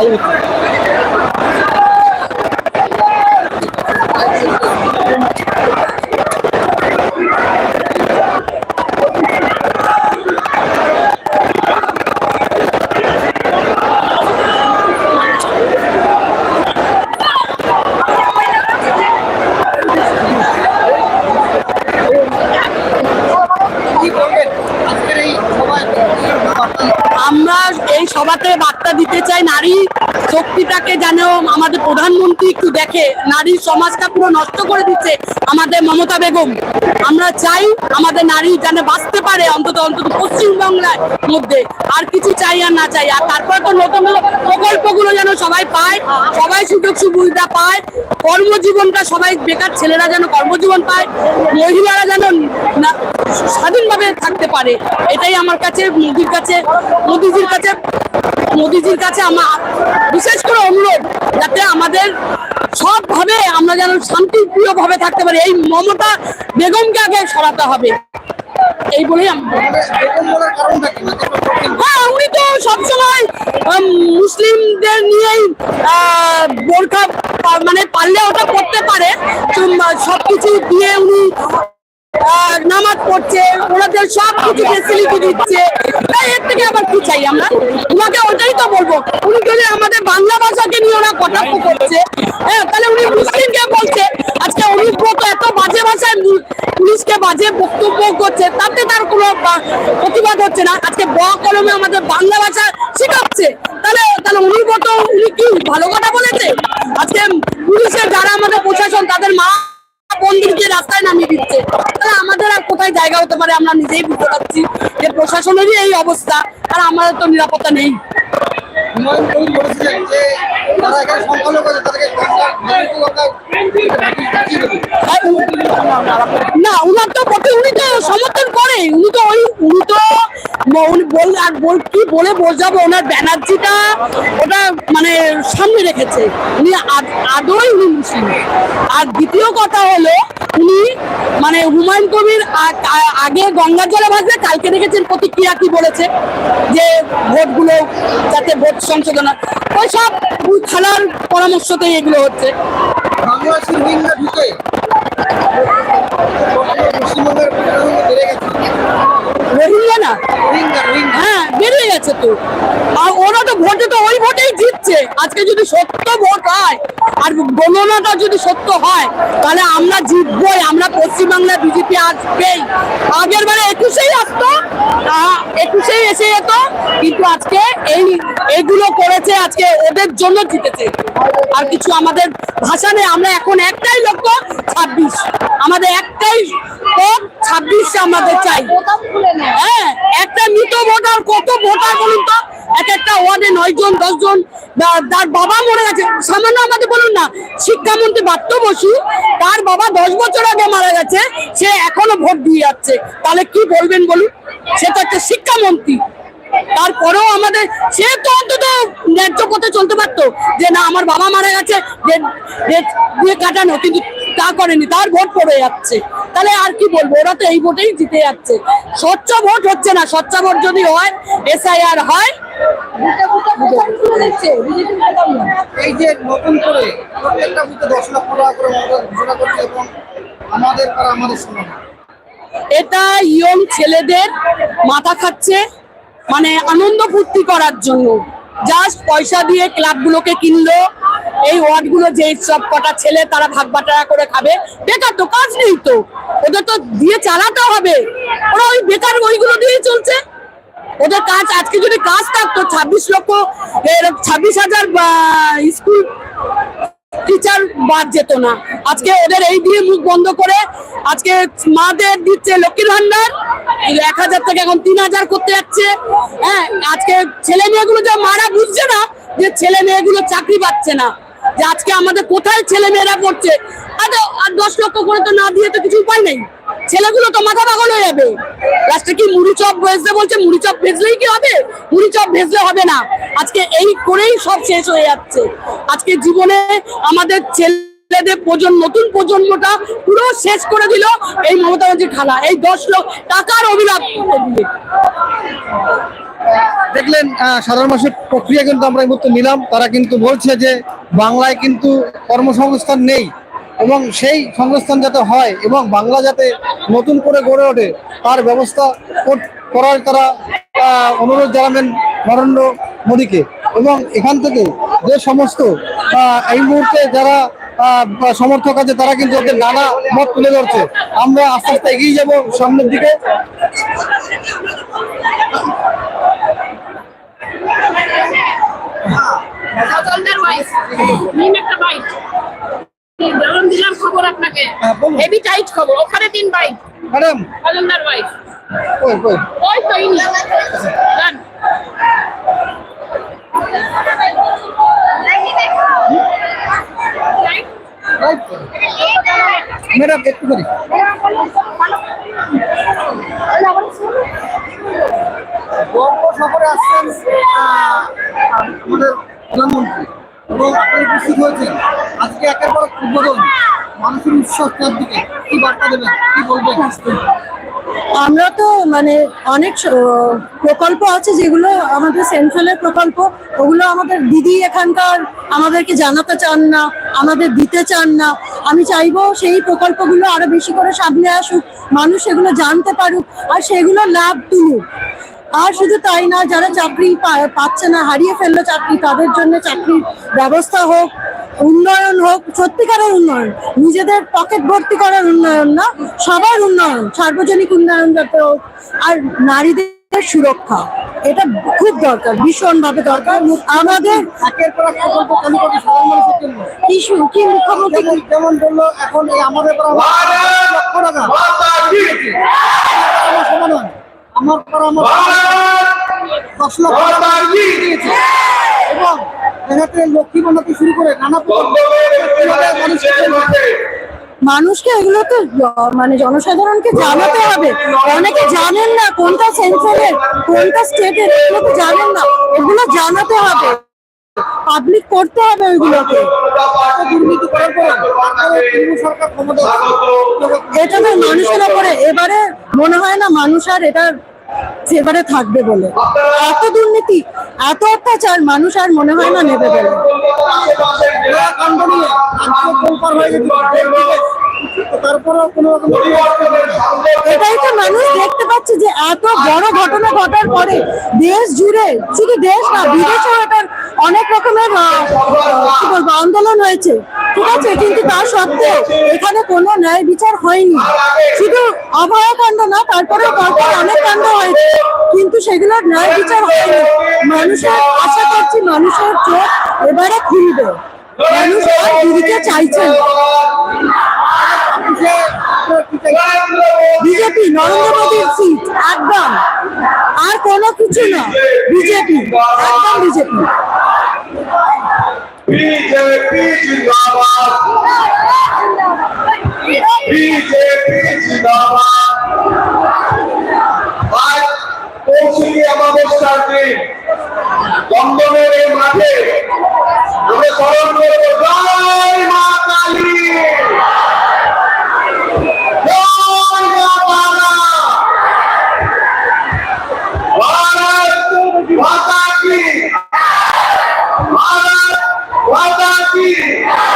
কি বলবেন আজকের এই সভায় আমরা এই সভাতে বার্তা দিতে চাই নারী শক্তিটাকে যেন আমাদের প্রধানমন্ত্রী একটু দেখে নারী সমাজটা পুরো নষ্ট করে দিচ্ছে আমাদের মমতা বেগম। আমরা চাই আমাদের নারী যেন বাঁচতে পারে অন্তত অন্তত পশ্চিমবাংলার মধ্যে। আর কিছু চাই আর না চাই। আর তারপর তো নতুন প্রকল্পগুলো যেন সবাই পায়, সবাই সুযোগ সুবিধা পায়, কর্মজীবনটা সবাই বেকার ছেলেরা যেন কর্মজীবন পায়, মহিলারা যেন স্বাধীনভাবে থাকতে পারে। এটাই আমার কাছে, মোদির কাছে, মোদিজির কাছে মোদিজির কাছে আমার বিশেষ করে অনুরোধ যাতে আমাদের সবভাবে আমরা যেন শান্তিপ্রিয় ভাবে থাকতে পারি। এই মমতা বেগমকে আগে সরাতে হবে। এই বলেই হ্যাঁ উনি তো সবসময় মুসলিমদের নিয়েই বোরখা মানে পারলে ওটা করতে পারে। সবকিছু দিয়ে উনি নামাজ পড়ছে, ওনাদের সব কিছু ফেসিলিটি দিচ্ছে। তাই এর থেকে আবার কি চাই আমরা? উনাকে ওটাই তো বলব, উনি যদি আমাদের বাংলা ভাষাকে নিয়ে ওরা কটাক্ষ করছে হ্যাঁ তাহলে উনি মুসলিমকে বলছে, আজকে অনুব্রত এত বাজে ভাষায় পুলিশকে বাজে বক্তব্য করছে, তাতে তার কোনো প্রতিবাদ হচ্ছে না। আজকে ব কলমে আমাদের বাংলা ভাষা শেখাচ্ছে। তাহলে তাহলে অনুব্রত উনি কি ভালো কথা বলেছে? আজকে পুলিশের যারা আমাদের প্রশাসন, তাদের মা বন্ধুকে রাস্তায় নামিয়ে দিচ্ছে। তাহলে আমাদের আর কোথায় জায়গা হতে পারে? আমরা নিজেই বুঝতে পারছি যে প্রশাসনেরই এই অবস্থা আর আমাদের তো নিরাপত্তা নেই। না উনার তো প্রতি উনি তো সমর্থন করে উনি তো ওই উনি বল আর বল কি বলে বোঝাবো? ওনার ব্যানার্জিটা ওটা মানে সামনে রেখেছে। উনি আদ- উনি মুসলিম। আর দ্বিতীয় কথা হলো, উনি মানে হুমায়ুন কবির আগে গঙ্গা জলে ভাসবে, কালকে দেখেছেন প্রতিক্রিয়া কি বলেছে? যে ভোটগুলো যাতে ভোট সংশোধন ওই সব খেলার পরামর্শতেই এগুলো হচ্ছে। বাংলাদেশের পশ্চিমবঙ্গের বেড়ে গেছে রোহিঙ্গা না? হ্যাঁ বেরিয়ে গেছে তো। আর ওরা তো ভোটে তো ওই ভোটেই জিতছে। আজকে যদি সত্য ভোট হয় আর গণনাটা যদি সত্য হয় তাহলে আমরা জিতবই। আমরা পশ্চিমবাংলা বিজেপি আসবেই। আগের বারে একুশেই আসতো একুশেই এসে যেত কিন্তু আজকে এই এগুলো করেছে আজকে ওদের জন্য জিতেছে। আর কিছু আমাদের ভাষা নেই আমরা এখন একটাই লক্ষ্য ছাব্বিশ। আমাদের একটাই ভোট, ছাব্বিশ আমাদের চাই। হ্যাঁ একটা মৃত ভোটার, কত ভোটার বলুন তো? এক একটা ওয়ার্ডে নয় জন, দশ জন তার বাবা মরে গেছে। সামান্য আমাদের বলুন না, শিক্ষামন্ত্রী বাত্য বসু, তার বাবা দশ বছর আগে মারা গেছে, সে এখনও ভোট দিয়ে যাচ্ছে। তাহলে কি বলবেন বলুন? সে তো একটা শিক্ষামন্ত্রী। তারপরেও আমাদের, সে তো অন্তত ন্যায্য পথে চলতে পারতো যে না, আমার বাবা মারা গেছে কাটানো কিন্তু তা করেনি তার ভোট পড়ে যাচ্ছে। তাহলে আর কি বলব ওরা তো এই ভোটেই জিতে যাচ্ছে। স্বচ্ছ ভোট হচ্ছে না স্বচ্ছ ভোট যদি হয় এসআইআর হয় এই যে নতুন করে প্রত্যেকটা বুথে দশ লক্ষ টাকা করে ঘোষণা করছে এবং আমাদের আর আমাদের এটা ইয়ং ছেলেদের মাথা খাচ্ছে মানে আনন্দ ফুর্তি করার জন্য। জাস্ট পয়সা দিয়ে ক্লাবগুলোকে কিনলো এই ওয়ার্ডগুলো যে সব কটা ছেলে তারা ভাগ বাটারা করে খাবে। বেকার তো কাজ নেই তো। ওদের তো দিয়ে চালাতে হবে। ওরা ওই বেকার ওইগুলো দিয়েই চলছে। ওদের কাজ আজকে যদি কাজ থাকতো, ছাব্বিশ লক্ষ ছাব্বিশ হাজার স্কুল টিচার বাদ যেত না। আজকে ওদের এই দিয়ে মুখ বন্ধ করে আজকে মাদের দিচ্ছে লক্ষ্মীর ভান্ডার এক হাজার থেকে এখন তিন হাজার করতে যাচ্ছে। হ্যাঁ আজকে ছেলে মেয়েগুলো যে মারা বুঝছে না যে ছেলে মেয়েগুলো চাকরি পাচ্ছে না। যে আজকে আমাদের কোথায় ছেলে মেয়েরা পড়ছে? আর দশ লক্ষ করে তো না দিয়ে তো কিছু উপায় নেই। ছেলেগুলো তো মাথা পাগল হয়ে যাবে। লাস্টে কি মুড়ি চপ ভেজতে বলছে, মুড়ি চপ ভেজলেই কি হবে? মুড়ি চপ ভেজলে হবে না। আজকে এই করেই সব শেষ হয়ে যাচ্ছে। আজকে জীবনে আমাদের ছেলে ছেলেদের প্রজন্ম, নতুন প্রজন্মটা পুরো শেষ করে দিল এই মমতা ব্যানার্জির খেলা। এই দশ লক্ষ টাকার অভিলাপ দেখলেন সাধারণ মানুষের প্রক্রিয়া কিন্তু আমরা এই মুহূর্তে নিলাম। তারা কিন্তু বলছে যে বাংলায় কিন্তু কর্মসংস্থান নেই এবং সেই সংস্থান যাতে হয় এবং বাংলা যাতে নতুন করে গড়ে ওঠে, তার ব্যবস্থা কর- করার তারা অনুরোধ জানাবেন নরেন্দ্র মোদীকে। এবং এখান থেকে যে সমস্ত এই মুহূর্তে যারা সমর্থক আছে, তারা কিন্তু ওদের নানা মত তুলে ধরছে। আমরা আস্তে আস্তে এগিয়ে যাব সামনের দিকে। একটা বাইট যেমন দিলাম খবর আপনাকে। হ্যাঁ, হেভি টাইট খবর। ওখানে তিন বাইট ম্যাডাম। সজলদার ওয়াইফ ওই ওই ওই তো ইনি। ম্যাডাম একটু করি। বঙ্গ সফরে আসছেন আমাদের প্রধানমন্ত্রী। এবং উপস্থিত হয়েছেন। আজকে একের পর উদ্বোধন মানুষের কি বার্তা দেবেন? কি বলবেন? আমরা তো মানে অনেক প্রকল্প আছে যেগুলো আমাদের সেন্ট্রালের প্রকল্প। ওগুলো আমাদের দিদি এখানকার আমাদেরকে জানাতে চান না, আমাদের দিতে চান না। আমি চাইব সেই প্রকল্পগুলো আরও বেশি করে সামনে আসুক, মানুষ সেগুলো জানতে পারুক, আর সেগুলো লাভ তুলুক। আর শুধু তাই না যারা চাকরি পা- পাচ্ছে না হারিয়ে ফেলল চাকরি তাদের জন্য চাকরির ব্যবস্থা হোক উন্নয়ন হোক সত্যিকারের উন্নয়ন নিজেদের পকেট ভর্তি করার উন্নয়ন না সবার উন্নয়ন সার্বজনিক উন্নয়ন যাতে হোক আর নারীদের সুরক্ষা এটা খুব দরকার ভীষণ ভাবে দরকার। আমাদের কি মুখ্যমন্ত্রী যেমন বলল এখন আমাদের আমার লক্ষ টাকা। আমার সমাধান আমার পর আমার দশ লক্ষ দিয়েছে। এবং লক্ষ্মী শুরু করে নানা মানুষকে। এগুলো তো মানে জনসাধারণকে জানাতে হবে। অনেকে জানেন না কোনটা সেন্ট্রালের কোনটা স্টেটের এগুলো তো জানেন না। এগুলো জানাতে হবে। পাবলিক করতে হবে ওইগুলোকে। দুর্নীতি করার পরে এটা তো মানুষের ওপরে এবারে মনে হয় না মানুষ আর এটা এবারে থাকবে বলে। এত দুর্নীতি, এত অত্যাচার মানুষ আর মনে হয় না নেবে বলে। এটাই তো মানুষ দেখতে পাচ্ছে যে এত বড় ঘটনা ঘটার পরে দেশ জুড়ে, শুধু দেশ না, বিদেশেও এটার অনেক রকমের আন্দোলন হয়েছে। ঠিক আছে, কিন্তু তা সত্ত্বেও এখানে কোনো ন্যায় বিচার হয়নি। শুধু অভয়াকাণ্ড না তারপরে অনেক কাণ্ড হয়েছে। কিন্তু সেগুলোর ন্যায় বিচার হয়নি। মানুষের আশা করছি মানুষের চোখ এবারে খুলবে। মানুষ আর দিদিকে চাইছেন বিজেপি, নরেন্দ্র মোদীর সিট একদম। আর কোনো কিছু না। বিজেপি, একদম বিজেপি। बीजेपी जिंदाबाद বিজেপি জিন্দাবাদ আজ কৌশিকী অমাবস্যার দিন দমদমের এই মাঠে আমরা স্মরণ করবো জয়